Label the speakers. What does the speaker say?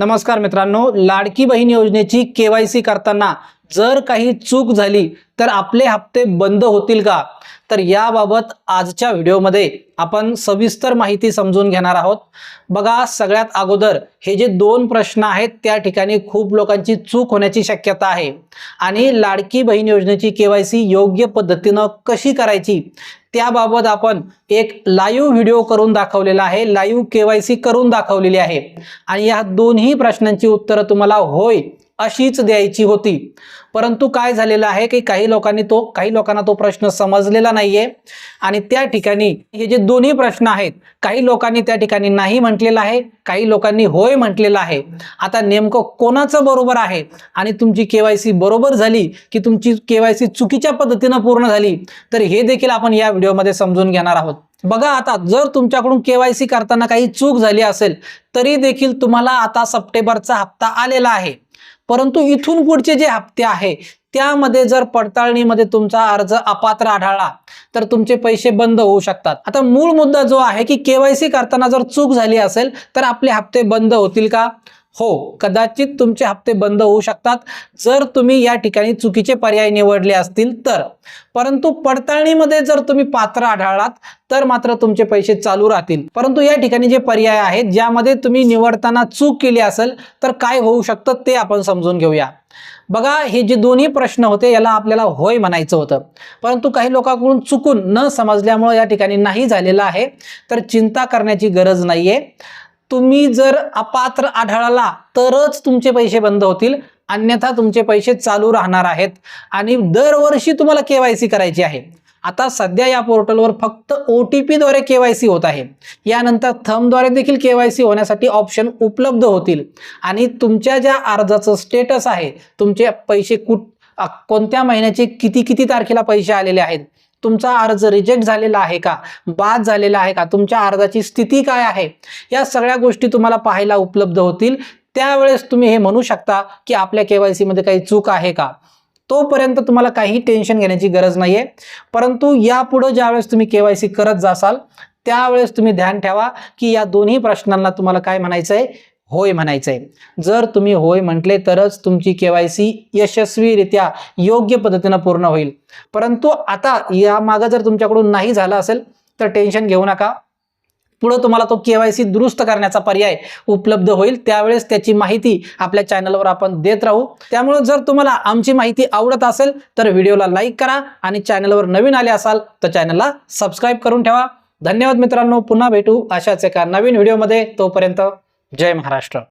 Speaker 1: नमस्कार मित्रांनो लाडकी बहीण योजनेची केवायसी करताना जर काही चूक झाली तर आपले हप्ते बंद होतील का? तर याबाबत आजच्या व्हिडिओमध्ये आपण सविस्तर माहिती समजून घेणार आहोत. बघा सगळ्यात अगोदर हे जे दोन प्रश्न आहेत त्या ठिकाणी खूप लोकांची चूक होण्याची शक्यता आहे. आणि लाडकी बहीण योजनेची केवायसी योग्य पद्धतीनं कशी करायची त्याबाबत आपण एक लाईव्ह व्हिडिओ करून दाखवलेला आहे. लाईव्ह केवायसी करून दाखवलेली आहे. आणि या दोन्ही प्रश्नांची उत्तरं तुम्हाला होय अशीच द्यायची होती. परंतु काय झालेलं आहे की काही लोकांनी तो काही लोकांना तो प्रश्न समजलेला नाहीये. आणि त्या ठिकाणी हे जे दोन्ही प्रश्न आहेत काही लोकांनी त्या ठिकाणी नाही म्हटलेलं आहे काही लोकांनी होय म्हटलेलं आहे. आता नेमकं कोणाचं बरोबर आहे? आणि तुमची केवायसी बरोबर झाली की तुमची केवायसी चुकीच्या पद्धतीनं पूर्ण झाली तर हे देखील आपण या व्हिडिओमध्ये समजून घेणार आहोत. बघा आता जर तुमच्याकडून केवायसी करताना काही चूक झाली असेल तरी देखील तुम्हाला आता सप्टेंबरचा हप्ता आलेला आहे. परंतु इथून पुढचे जे हप्ते आहे त्यामध्ये जर पडताळणीमध्ये तुमचा अर्ज अपात्र आढळला तर तुमचे पैसे बंद होऊ शकतात. आता मूळ मुद्दा जो आहे की केवायसी करताना जर चूक झाली असेल तर आपले हप्ते बंद होतील का? हो कदाचित तुमचे हप्ते बंद होऊ शकतात. जर तुम्ही या ठिकाणी चुकीचे पर्याय निवडले असतील तर. परंतु पडताळणीमध्ये जर तुम्ही पात्र आढळलात तर मात्र तुमचे पैसे चालू राहतील. परंतु या ठिकाणी जे पर्याय आहेत ज्यामध्ये तुम्ही निवडताना चूक केली असेल तर काय होऊ शकतं ते आपण समजून घेऊया. बघा हे जे दोन्ही प्रश्न होते याला आपल्याला होय म्हणायचं होतं. परंतु काही लोकांकडून चुकून न समजल्यामुळे या ठिकाणी नाही झालेलं आहे. तर चिंता करण्याची गरज नाहीये. तुम्ही जर अपात्र आढळला तरच तुमचे पैसे बंद होतील. अन्यथा तुमचे पैसे चालू राहणार आहेत. आणि दरवर्षी तुम्हाला केवायसी करायची आहे. आता सध्या या पोर्टलवर फक्त ओ टी पीद्वारे के वाय सी होत आहे. यानंतर थमद्वारे देखील के वाय सी होण्यासाठी ऑप्शन उपलब्ध होतील. आणि तुमच्या ज्या अर्जाचं स्टेटस आहे तुमचे पैसे कुठ कोणत्या महिन्याचे किती किती तारखेला पैसे आलेले आहेत तुमचा अर्ज रिजेक्ट झालेला आहे का? बाद झालेला आहे का? तुमच्या अर्जाची स्थिती काय आहे? या सगळ्या गोष्टी तुम्हाला पाहायला उपलब्ध होतील. त्यावेळेस तुम्ही हे म्हणू शकता की आपल्या केवायसी मध्ये काही चूक आहे का? तोपर्यंत तुम्हाला काही टेन्शन घेण्याची गरज नाहीये. परंतु यापुढं ज्यावेळेस तुम्ही केवायसी करत जासाल त्यावेळेस तुम्ही ध्यान ठेवा की या दोन्ही प्रश्नांना तुम्हाला काय म्हणायचं आहे होय म्हणायचं आहे जर तुम्ही होय म्हटले तरच तुमची केवायसी यशस्वीरित्या योग्य पद्धतीनं पूर्ण होईल. परंतु आता या मागं जर तुमच्याकडून नाही झालं असेल तर टेन्शन घेऊ नका. पुढं तुम्हाला तो केवायसी दुरुस्त करण्याचा पर्याय उपलब्ध होईल. त्यावेळेस त्याची माहिती आपल्या चॅनलवर आपण देत राहू. त्यामुळे जर तुम्हाला आमची माहिती आवडत असेल तर व्हिडिओला लाईक करा आणि चॅनलवर नवीन आले असाल तर चॅनलला सबस्क्राईब करून ठेवा. धन्यवाद मित्रांनो. पुन्हा भेटू अशाच एका नवीन व्हिडिओमध्ये. तोपर्यंत जय महाराष्ट्र.